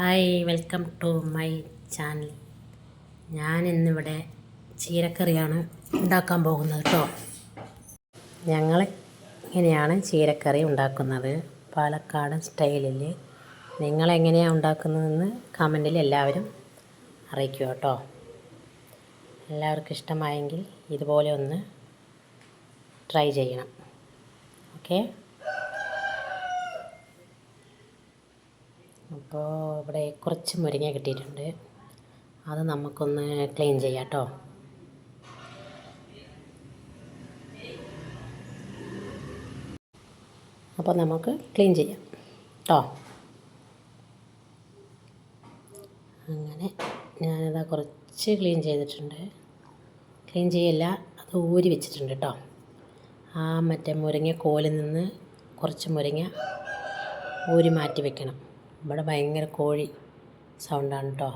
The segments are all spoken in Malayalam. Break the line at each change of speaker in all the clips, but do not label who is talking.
Hi welcome to my channel. ഞാൻ ഇന്നിവിടെ ചീരക്കറിയാണ് ഉണ്ടാക്കാൻ പോകുന്നത് കേട്ടോ ഞങ്ങൾ ഇങ്ങനെയാണ് ചീരക്കറി ഉണ്ടാക്കുന്നത്. പാലക്കാടൻ സ്റ്റൈലിൽ നിങ്ങളെങ്ങനെയാണ് ഉണ്ടാക്കുന്നതെന്ന് കമന്റിൽ എല്ലാവരും അറിയിക്കുക കേട്ടോ എല്ലാവർക്കും ഇഷ്ടമായെങ്കിൽ ഇതുപോലെ ഒന്ന് ട്രൈ ചെയ്യണം. ഓക്കെ അപ്പോൾ ഇവിടെ കുറച്ച് മുരിങ്ങ കിട്ടിയിട്ടുണ്ട്. അത് നമുക്കൊന്ന് ക്ലീൻ ചെയ്യാം കേട്ടോ. അപ്പോൾ നമുക്ക് ക്ലീൻ ചെയ്യാം കേട്ടോ. അങ്ങനെ ഞാനതാ കുറച്ച് ക്ലീൻ ചെയ്തിട്ടുണ്ട്. ക്ലീൻ ചെയ്യല്ല അത് ഊരി വെച്ചിട്ടുണ്ട് കേട്ടോ. ആ മറ്റേ മുരിങ്ങ കോലിൽ നിന്ന് കുറച്ച് മുരിങ്ങ ഊരി മാറ്റി വെക്കണം. ഇവിടെ ഭയങ്കര കോഴി സൗണ്ടാണ് കേട്ടോ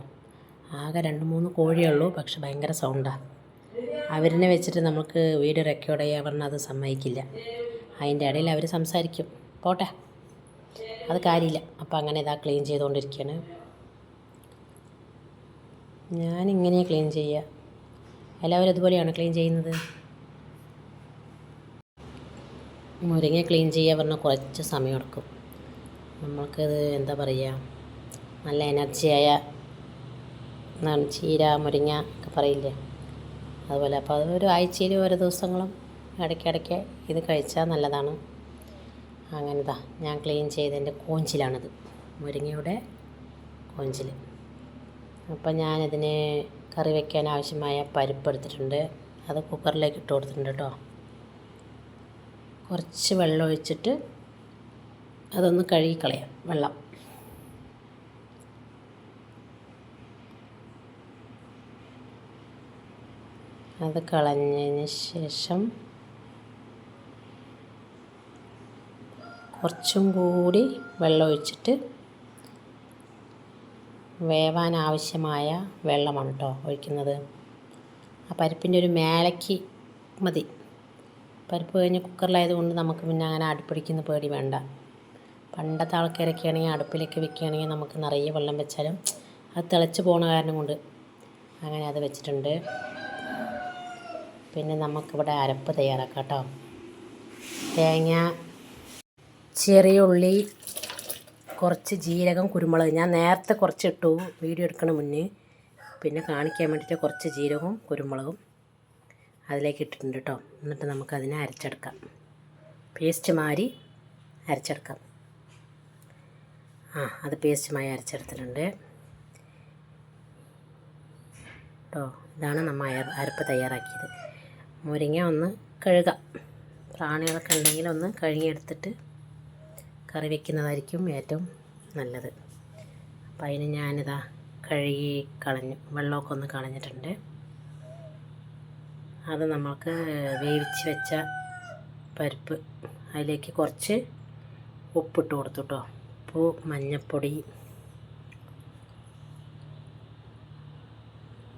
ആകെ രണ്ട് മൂന്ന് കോഴിയുള്ളൂ പക്ഷെ ഭയങ്കര സൗണ്ടാണ് അവരിനെ വെച്ചിട്ട് നമുക്ക് വീഡിയോ റെക്കോർഡ് ചെയ്യാൻ പറഞ്ഞാൽ അത് സമ്മതിക്കില്ല. അതിന്റെ ഇടയിൽ അവർ സംസാരിക്കും. പോട്ടെ. അത് കാര്യമില്ല. അപ്പോൾ അങ്ങനെ ഇതാ ക്ലീൻ ചെയ്തുകൊണ്ടിരിക്കുകയാണ്. ഞാനിങ്ങനെ ക്ലീൻ ചെയ്യുക. എല്ലാവരും ഇതുപോലെയാണ് ക്ലീൻ ചെയ്യുന്നത്? മുരിങ്ങ ക്ലീൻ ചെയ്യുക പറഞ്ഞാൽ കുറച്ച് സമയം എടുക്കും. നമ്മൾക്കത് എന്താ പറയുക നല്ല എനർജിയായ എന്താണ് ചീര മുരിങ്ങ ഒക്കെ പറയില്ലേ? അതുപോലെ അപ്പോൾ അത് ഒരു ആഴ്ചയിൽ ഓരോ ദിവസങ്ങളും ഇടയ്ക്കിടയ്ക്ക് ഇത് കഴിച്ചാൽ നല്ലതാണ്. അങ്ങനെതാ ഞാൻ ക്ലീൻ ചെയ്തതിന്റെ കോഞ്ചിലാണിത് മുരിങ്ങയുടെ കോഞ്ചിൽ അപ്പം ഞാനിതിന് കറി വയ്ക്കാൻ ആവശ്യമായ പരിപ്പ് എടുത്തിട്ടുണ്ട് അത് കുക്കറിലേക്ക് ഇട്ട് കൊടുത്തിട്ടുണ്ട് കേട്ടോ. കുറച്ച് വെള്ളം ഒഴിച്ചിട്ട് അതൊന്ന് കഴുകിക്കളയാം. വെള്ളം. അത് കളഞ്ഞതിന് ശേഷം കുറച്ചും കൂടി വെള്ളം ഒഴിച്ചിട്ട് വേവാൻ ആവശ്യമായ വെള്ളമാണ് കേട്ടോ ഒഴിക്കുന്നത്. ആ പരിപ്പിന്റെ ഒരു മേലയ്ക്ക് മതി. പരിപ്പ് കഴിഞ്ഞ് കുക്കറിലായത് കൊണ്ട് നമുക്ക് പിന്നെ അങ്ങനെ അടുപ്പിടിക്കുന്ന പേടി വേണ്ട. പണ്ടത്തെ ആൾക്കാരൊക്കെ ആണെങ്കിൽ അടുപ്പിലേക്ക് വെക്കുകയാണെങ്കിൽ നമുക്ക് നിറയെ വെള്ളം വെച്ചാലും അത് തിളച്ച് പോണ കാരണം കൊണ്ട് അങ്ങനെ അത് വെച്ചിട്ടുണ്ട്. പിന്നെ നമുക്കിവിടെ അരപ്പ് തയ്യാറാക്കാം കേട്ടോ. തേങ്ങ ചെറിയ ഉള്ളി കുറച്ച് ജീരകം കുരുമുളക്. ഞാൻ നേരത്തെ കുറച്ച് ഇട്ടു. വീഡിയോ എടുക്കണ മുന്നേ. പിന്നെ കാണിക്കാൻ വേണ്ടിയിട്ട് കുറച്ച് ജീരകവും കുരുമുളകും അതിലേക്ക് ഇട്ടിട്ടുണ്ട് കേട്ടോ. എന്നിട്ട് നമുക്കതിനെ അരച്ചെടുക്കാം. പേസ്റ്റ് മാറി അരച്ചെടുക്കാം. ആ അത് പേസ്റ്റുമായി അരച്ചെടുത്തിട്ടുണ്ട്. കേട്ടോ ഇതാണ് നമ്മൾ അയർ അരപ്പ് തയ്യാറാക്കിയത്. മുരിങ്ങ ഒന്ന് കഴുകാം. പ്രാണികളൊക്കെ ഉണ്ടെങ്കിൽ ഒന്ന് കഴുകിയെടുത്തിട്ട് കറി വയ്ക്കുന്നതായിരിക്കും ഏറ്റവും നല്ലത്. അപ്പം അതിന് ഞാനിതാ കഴുകി കളഞ്ഞു. വെള്ളമൊക്കെ ഒന്ന് കളഞ്ഞിട്ടുണ്ട്. അത് നമ്മൾക്ക് വേവിച്ച് വെച്ച പരിപ്പ് അതിലേക്ക് കുറച്ച് ഉപ്പിട്ട് കൊടുത്തു കേട്ടോ ഉപ്പ് മഞ്ഞൾപ്പൊടി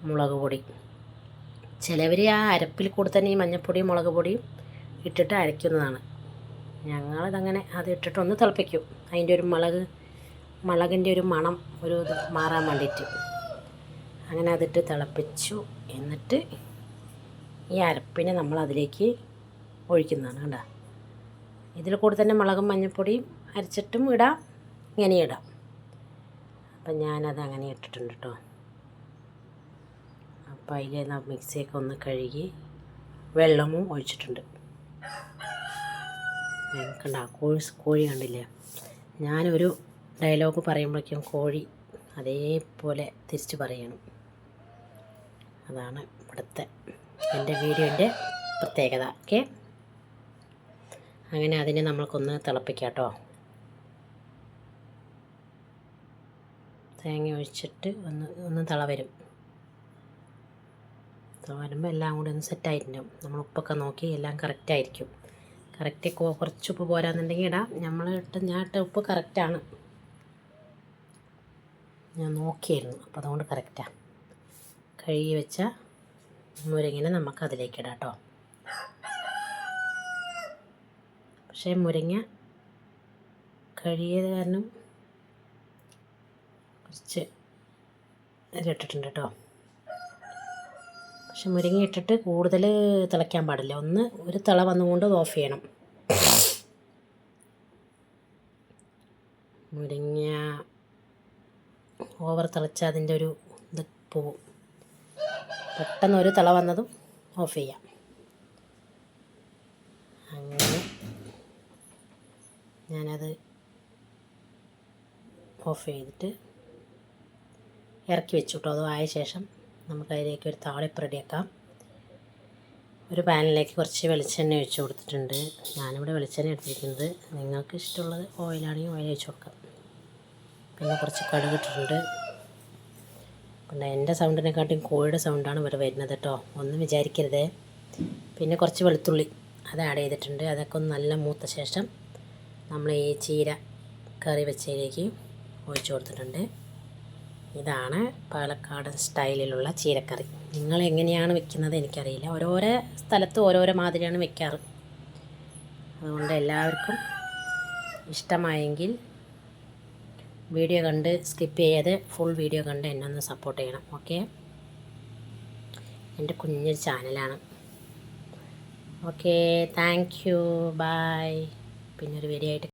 മുളക് പൊടി. ചിലവർ ആ അരപ്പിൽ കൂടെ തന്നെ ഈ മഞ്ഞൾപ്പൊടിയും മുളക് പൊടിയും ഇട്ടിട്ട് അരയ്ക്കുന്നതാണ്. ഞങ്ങളിതങ്ങനെ അത് ഇട്ടിട്ടൊന്ന് തിളപ്പിക്കും. അതിന്റെ ഒരു മുളക് മുളകിന്റെ ഒരു മണം ഒരു ഇത് മാറാൻ വേണ്ടിയിട്ട്. അങ്ങനെ അതിട്ട് തിളപ്പിച്ചു. എന്നിട്ട് ഈ അരപ്പിനെ നമ്മൾ അതിലേക്ക് ഒഴിക്കുന്നതാണ് കണ്ടോ? ഇതിൽ കൂടെ തന്നെ മുളകും മഞ്ഞൾപ്പൊടിയും അരച്ചിട്ടും ഇടാം. ഇങ്ങനെ ഇടാം. അപ്പം ഞാനത് അങ്ങനെ ഇട്ടിട്ടുണ്ട് കേട്ടോ അപ്പോൾ അതിൽ മിക്സിയൊക്കെ ഒന്ന് കഴുകി വെള്ളമും ഒഴിച്ചിട്ടുണ്ട്. കണ്ട കോഴി കോഴി കണ്ടില്ലേ? ഞാനൊരു ഡയലോഗ് പറയുമ്പോഴേക്കും കോഴി അതേപോലെ തിരിച്ച് പറയണം. അതാണ് ഇവിടുത്തെ എന്റെ വീഡിയോന്റെ പ്രത്യേകത. ഓക്കെ? അങ്ങനെ അതിനെ നമ്മൾക്കൊന്ന് തിളപ്പിക്കാം കേട്ടോ തേങ്ങ ഒഴിച്ചിട്ട് ഒന്ന് ഒന്ന് തിള വരും എല്ലാം കൂടി ഒന്ന് സെറ്റായിട്ടുണ്ടാവും നമ്മൾ ഉപ്പൊക്കെ നോക്കി എല്ലാം കറക്റ്റായിരിക്കും. കറക്റ്റ് കുറച്ച് ഉപ്പ് പോരാന്നുണ്ടെങ്കിൽ ഇടാം. നമ്മൾ ഇട്ട് ഞാൻ ഇട്ട ഉപ്പ് കറക്റ്റാണ്. ഞാൻ നോക്കിയായിരുന്നു അപ്പോൾ അതുകൊണ്ട് കറക്റ്റാണ് കഴുകി വെച്ച മുരിങ്ങനെ നമുക്ക് അതിലേക്ക് ഇടാം കേട്ടോ. പക്ഷേ മുരിങ്ങ കഴുകിയത് കാരണം കുറച്ച് ഇതിട്ടിട്ടുണ്ട് കേട്ടോ. പക്ഷെ മുരിങ്ങ ഇട്ടിട്ട് കൂടുതൽ തിളയ്ക്കാൻ പാടില്ല. ഒന്ന് ഒരു തിള വന്നുകൊണ്ട് ഓഫ് ചെയ്യണം. മുരിങ്ങ ഓവർ തിളച്ചാൽ അതിന്റെ ഒരു ഇത് പോവും പെട്ടെന്ന് ഒരു തിള വന്നതും ഓഫ് ചെയ്യാം. അങ്ങനെ ഞാനത് ഓഫ് ചെയ്തിട്ട് ഇറക്കി വെച്ചു കേട്ടോ അത് ആയ ശേഷം നമുക്കതിലേക്ക് ഒരു താളിപ്പ് റെഡിയാക്കാം. ഒരു പാനിലേക്ക് കുറച്ച് വെളിച്ചെണ്ണ ഒഴിച്ച് കൊടുത്തിട്ടുണ്ട്. ഞാനിവിടെ വെളിച്ചെണ്ണ എടുത്തിരിക്കുന്നത്. നിങ്ങൾക്ക് ഇഷ്ടമുള്ളത് ഓയിലാണെങ്കിൽ ഓയിൽ ഒഴിച്ച് കൊടുക്കാം. പിന്നെ കുറച്ച് കടുക് ഇട്ടിട്ടുണ്ട്. പിന്നെ എന്റെ സൗണ്ടിനെക്കാട്ടിയും കോഴിയുടെ സൗണ്ടാണ് ഇവിടെ വരുന്നത് കേട്ടോ. ഒന്നും വിചാരിക്കരുതേ. പിന്നെ കുറച്ച് വെളുത്തുള്ളി അത് ആഡ് ചെയ്തിട്ടുണ്ട്. അതൊക്കെ ഒന്ന് നല്ല മൂത്ത ശേഷം നമ്മൾ ഈ ചീര കറി വെച്ചതിലേക്ക് ഒഴിച്ചു കൊടുത്തിട്ടുണ്ട്. ഇതാണ് പാലക്കാടൻ സ്റ്റൈലിലുള്ള ചീരക്കറി. നിങ്ങൾ എങ്ങനെയാണ് വെക്കുന്നത് എനിക്കറിയില്ല. ഓരോരോ സ്ഥലത്ത് ഓരോരോ മാതിരിയാണ് വെക്കാറ്. അതുകൊണ്ട് എല്ലാവർക്കും ഇഷ്ടമായെങ്കിൽ വീഡിയോ കണ്ട് സ്കിപ്പ് ചെയ്യാതെ ഫുൾ വീഡിയോ കണ്ട് എന്നെ ഒന്ന് സപ്പോർട്ട് ചെയ്യണം. ഓക്കെ എന്റെ കുഞ്ഞൊരു ചാനലാണ്. ഓക്കെ താങ്ക് യു ബായ് പിന്നൊരു വീഡിയോ